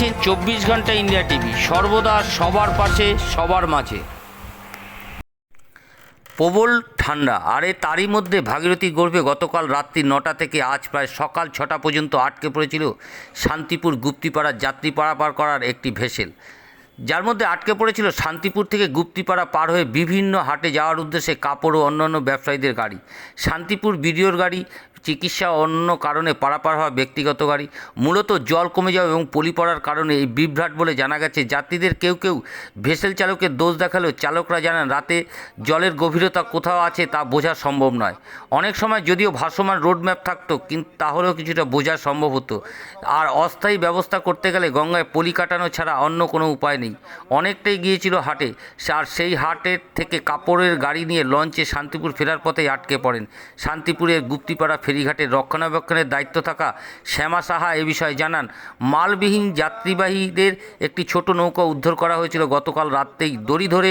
দেখছেন চব্বিশ ঘণ্টা ইন্ডিয়া টিভি। সর্বদা সবার পাশে, সবার মাঝে। প্রবল ঠান্ডা। আর এ তারই মধ্যে ভাগীরথী গর্ভে গতকাল রাত্রি নটা থেকে আজ প্রায় সকাল ছটা পর্যন্ত আটকে পড়েছিল শান্তিপুর গুপ্তিপাড়ার যাত্রী পারাপার করার একটি ভেসেল। যার মধ্যে আটকে পড়েছিল শান্তিপুর থেকে গুপ্তিপাড়া পার হয়ে বিভিন্ন হাটে যাওয়ার উদ্দেশ্যে কাপড় ও অন্যান্য ব্যবসায়ীদের গাড়ি। শান্তিপুর বিডিওর গাড়ি চিকিৎসা অন্য কারণে পারাপার হওয়া ব্যক্তিগত গাড়ি। মূলত জল কমে যাওয়া এবং পলি পড়ার কারণে এই বিভ্রাট বলে জানা গেছে। যাত্রীদের কেউ কেউ ভেসেল চালকের দোষ দেখালেও চালকরা জানান, রাতে জলের গভীরতা কোথাও আছে তা বোঝা সম্ভব নয়। অনেক সময় যদিও ভাসমান রোড ম্যাপ থাকতো, কিন্তু তাহলেও কিছুটা বোঝা সম্ভব হতো। আর অস্থায়ী ব্যবস্থা করতে গেলে গঙ্গায় পলি কাটানো ছাড়া অন্য কোনো উপায় নেই। অনেকটাই গিয়েছিল হাটে। আর সেই হাটের থেকে কাপড়ের গাড়ি নিয়ে লঞ্চে শান্তিপুর ফেরার পথেই আটকে পড়েন। শান্তিপুরের গুপ্তিপাড়া ফেরিঘাটের রক্ষণাবেক্ষণের দায়িত্ব থাকা শ্যামা সাহা এ বিষয়ে জানান, মালবিহীন যাত্রীবাহীদের একটি ছোট নৌকা উদ্ধার করা হয়েছিল গতকাল রাত্রেই দড়ি ধরে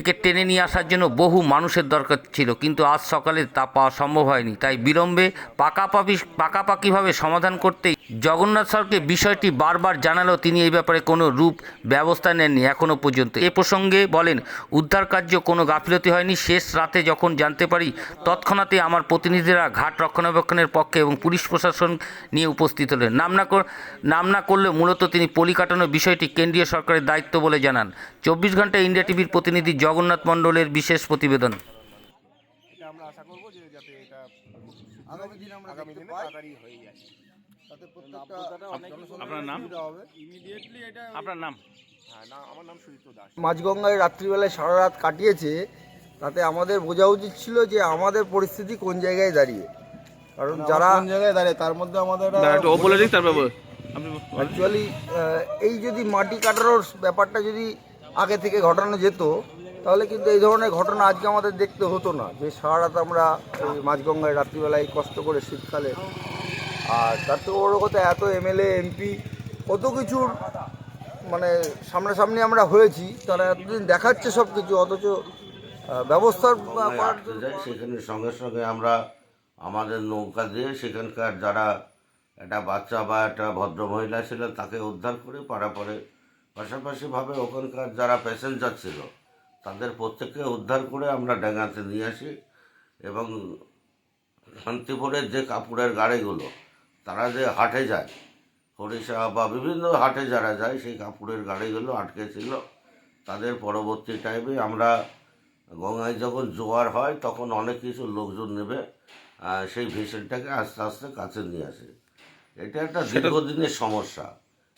একে টেনে নিয়ে আসার জন্য বহু মানুষের দরকার ছিল, কিন্তু আজ সকালে তা পাওয়া সম্ভব হয়নি, তাই বিলম্বে পাকাপাকি, পাকাপাকিভাবে সমাধান করতেই জগন্নাথ সরকে বিষয়টি বারবার জানালেও তিনি এই ব্যাপারে কোনো রূপ ব্যবস্থা নেননি এখনও পর্যন্ত। এ প্রসঙ্গে বলেন উদ্ধার কার্য কোনো গাফিলতি হয়নি। শেষ রাতে যখন জানতে পারি তৎক্ষণাৎই আমার প্রতিনিধিরা ঘাট রক্ষণাবেক্ষণের পক্ষে এবং পুলিশ প্রশাসন নিয়ে উপস্থিত হলেন। নাম না কর নাম না করলে মূলত তিনি পলি কাটানোর বিষয়টি কেন্দ্রীয় সরকারের দায়িত্ব বলে জানান। চব্বিশ ঘণ্টা ইন্ডিয়া টিভির প্রতিনিধি জগন্নাথ মণ্ডলের বিশেষ প্রতিবেদন। আমরা আশা করব যে যাতে এটা আগামী দিন আমরা আগামী দিনে তাড়াতাড়ি হয়ে যায় তাতে প্রত্যেকটা আপনার নাম? সুবিধা হবে। আপনার নাম? হ্যাঁ না আমার নাম সুজিত দাস। মাঝগঙ্গায় রাত্রিবেলায় সারা রাত কাটিয়েছে তাতে আমাদের বোঝা উচিত ছিল যে আমাদের পরিস্থিতি কোন জায়গায় দাঁড়িয়ে। কারণ যারা কোন জায়গায় দাঁড়িয়ে? তার মধ্যে আমাদের। অ্যাকচুয়ালি এই যদি মাটি কাটানোর ব্যাপারটা যদি আগে থেকে ঘটানো যেত তাহলে কিন্তু এই ধরনের ঘটনা আজকে আমাদের দেখতে হতো না। যে সারা রাত আমরা মাঝগঙ্গায় রাত্রিবেলায় কষ্ট করে শীতকালে আর তার থেকে বড় কথা এত এমএলএ এমপি কত কিছুর মানে সামনাসামনি আমরা হয়েছি তারা এতদিন দেখাচ্ছে সব কিছু অথচ ব্যবস্থার সেখানে সঙ্গে সঙ্গে আমরা আমাদের নৌকা দিয়ে সেখানকার যারা একটা বাচ্চা বা একটা ভদ্রমহিলা ছিল তাকে উদ্ধার করে পারাপরে পাশাপাশিভাবে ওখানকার যারা প্যাসেঞ্জার ছিল তাদের প্রত্যেককে উদ্ধার করে আমরা ডাঙ্গাতে নিয়ে আসি এবং শান্তিপুরের যে কাপড়ের গাড়িগুলো তারা যে হাটে যায় হরিষা বা বিভিন্ন হাটে যারা যায় সেই কাপড়ের গাড়িগুলো আটকে ছিল তাদের পরবর্তী টাইমে আমরা গঙ্গায় যখন জোয়ার হয় তখন অনেক কিছু লোকজন নেবে সেই ভেসেলটাকে আস্তে আস্তে কাছে নিয়ে আসে। এটা একটা দীর্ঘদিনের সমস্যা।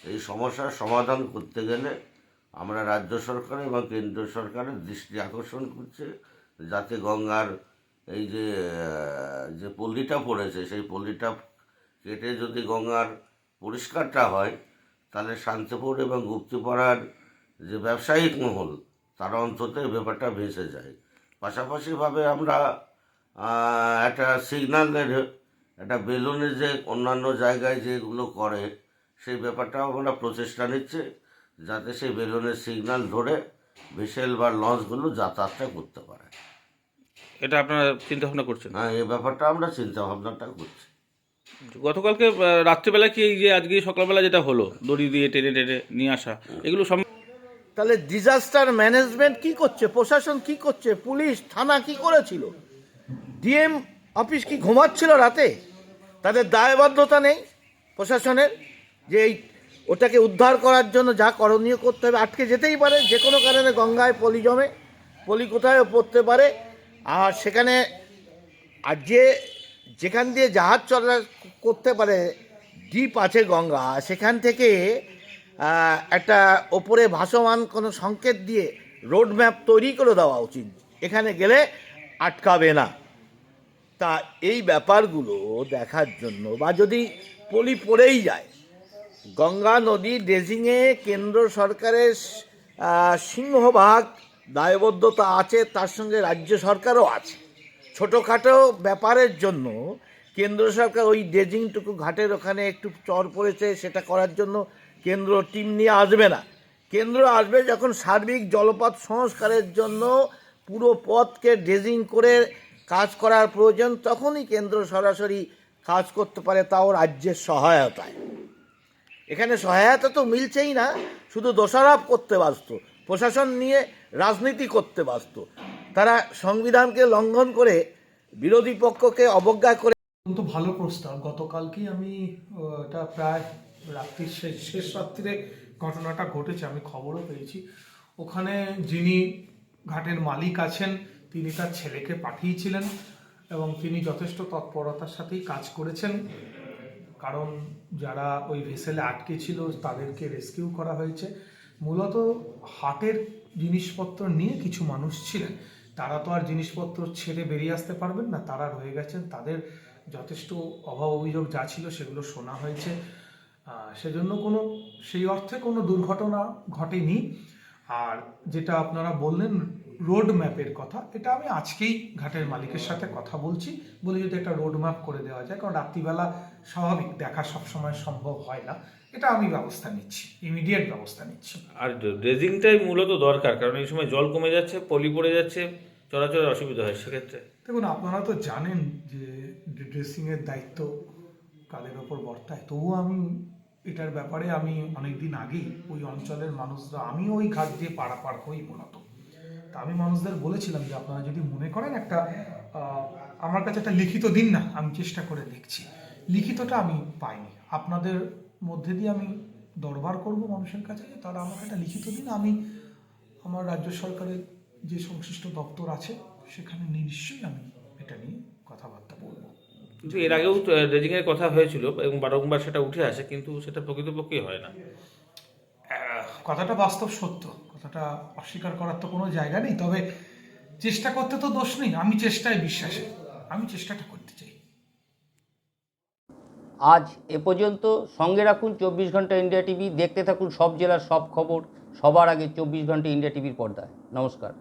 এই সমস্যার সমাধান করতে গেলে আমরা রাজ্য সরকার এবং কেন্দ্র সরকারের দৃষ্টি আকর্ষণ করছে যাতে গঙ্গার এই যে যে পল্লীটা পড়েছে সেই পল্লীটা কেটে যদি গঙ্গার পরিষ্কারটা হয় তাহলে শান্তিপুর এবং গুপ্তিপাড়ার যে ব্যবসায়িক মহল তারা অন্তত এই ব্যাপারটা ভেসে যায়। পাশাপাশিভাবে আমরা একটা সিগনালের একটা বেলুনের যে অন্যান্য জায়গায় যেগুলো করে সেই ব্যাপারটাও আমরা প্রচেষ্টা নিচ্ছে যাতে সেই বেলুনের সিগনাল ধরে ভেসেল বা লঞ্চগুলো যাতায়াতটা করতে পারে। এটা আপনারা চিন্তা ভাবনা করছেন? হ্যাঁ এই ব্যাপারটা আমরা চিন্তা ভাবনাটা করছি। গতকালকে রাত্রিবেলা কি এই যে আজকে সকালবেলা যেটা হলো, দড়ি দিয়ে টেনে টেনে নিয়ে আসা, এগুলো সব তাহলে ডিজাস্টার ম্যানেজমেন্ট কি করছে? প্রশাসন কি করছে? পুলিশ, থানা কি করেছিল? ডিএম অফিস কি ঘুমাচ্ছিল রাতে? তাদের দায়বদ্ধতা নেই প্রশাসনের, যে এই ওটাকে উদ্ধার করার জন্য যা করণীয় করতে হবে। আটকে যেতেই পারে, যে কোনো কারণে গঙ্গায় পলি জমে, পলি কোথায় পড়তে পারে। আর সেখানে আর যে যেখান দিয়ে জাহাজ চলা করতে পারে, দ্বীপ আছে গঙ্গা, সেখান থেকে একটা ওপরে ভাসমান কোনো সংকেত দিয়ে রোড ম্যাপ তৈরি করে দেওয়া উচিত। এখানে গেলে আটকাবে না। তা এই ব্যাপারগুলো দেখার জন্য বা যদি পলি পড়েই যায়, গঙ্গা নদী ড্রেজিংয়ে কেন্দ্র সরকারের সিংহভাগ দায়বদ্ধতা আছে, তার সঙ্গে রাজ্য সরকারও আছে। ছোটোখাটো ব্যাপারের জন্য কেন্দ্র সরকার ওই ড্রেজিংটুকু ঘাটের ওখানে একটু চর পড়েছে, সেটা করার জন্য কেন্দ্র টিম নিয়ে আসবে না। কেন্দ্র আসবে যখন সার্বিক জলপথ সংস্কারের জন্য পুরো পথকে ড্রেজিং করে কাজ করার প্রয়োজন, তখনই কেন্দ্র সরাসরি কাজ করতে পারে তাও রাজ্যের সহায়তায়। এখানে সহায়তা তো মিলছেই না, শুধু দোষারোপ করতে ব্যস্ত প্রশাসন নিয়ে রাজনীতি করতে ব্যস্ত তারা সংবিধানকে লঙ্ঘন করে বিরোধী পক্ষকে অবজ্ঞা করে অত্যন্ত ভালো প্রস্তাব। গতকালকেই আমি এটা প্রায় রাত্রির শেষ শেষ রাত্রিরে ঘটনাটা ঘটেছে, আমি খবরও পেয়েছি। ওখানে যিনি ঘাটের মালিক আছেন, তিনি তার ছেলেকে পাঠিয়েছিলেন এবং তিনি যথেষ্ট তৎপরতার সাথেই কাজ করেছেন। কারণ যারা ওই ভেসেলে আটকে ছিল, তাদেরকে রেস্কিউ করা হয়েছে। মূলত হাটের জিনিসপত্র নিয়ে কিছু মানুষ ছিলেন। তারা তো আর জিনিসপত্র ছেড়ে বেরিয়ে আসতে পারবেন না, তারা রয়ে গেছেন, তাদের যথেষ্ট অভাব অভিযোগ যা ছিল সেগুলো শোনা হয়েছে। সেজন্য কোনো, সেই অর্থে কোনো দুর্ঘটনা ঘটেনি। আর যেটা আপনারা বললেন রোড ম্যাপের কথা, এটা আমি আজকেই ঘাটের মালিকের সাথে কথা বলছি, বলে যদি একটা রোড ম্যাপ করে দেওয়া যায়, কারণ রাত্রিবেলা স্বাভাবিক, দেখা সবসময় সম্ভব হয় না, এটা আমি ব্যবস্থা নিচ্ছি, ইমিডিয়েট ব্যবস্থা নিচ্ছি। আর ড্রেজিংটাই মূলত দরকার, কারণ এই সময় জল কমে যাচ্ছে, পলি পড়ে যাচ্ছে চলাচলের অসুবিধা হয় সেক্ষেত্রে। দেখুন, আপনারা তো জানেন যে ড্রেসিংয়ের দায়িত্ব কাদের ওপর বর্তায়। তবুও আমি এটার ব্যাপারে আমি অনেক দিন আগেই ওই অঞ্চলের মানুষরা আমি ওই ঘাট দিয়ে পারাপার হই মূলত। তা আমি মানুষদের বলেছিলাম যে আপনারা যদি মনে করেন একটা আমার কাছে একটা লিখিত দিন না, আমি চেষ্টা করে দেখছি। লিখিতটা আমি পাইনি। আপনাদের মধ্যে দিয়ে আমি দরবার করব মানুষের কাছে তারা আমাকে একটা লিখিত দিন আমি আমার রাজ্য সরকারের যে সংশ্লিষ্ট দপ্তর আছে সেখানে নিশ্চয়ই আমি এটা নিয়ে কথাবার্তা বলব। কিন্তু এর আগেও রেজিংয়ের কথা হয়েছিল এবং বারংবার সেটা উঠে আসে কিন্তু সেটা প্রকৃতপক্ষেই হয় না। কথাটা বাস্তব সত্য। কথাটা অস্বীকার করার তো কোনো জায়গা নেই তবে চেষ্টা করতে তো দোষ নেই। আমি চেষ্টায় বিশ্বাসী। আমি চেষ্টাটা করতে চাই। আজ এ পর্যন্ত সঙ্গে রাখুন চব্বিশ ঘণ্টা ইন্ডিয়া টিভি। দেখতে থাকুন সব জেলার সব খবর। সবার আগে চব্বিশ ঘণ্টা ইন্ডিয়া টিভির পর্দায়। নমস্কার।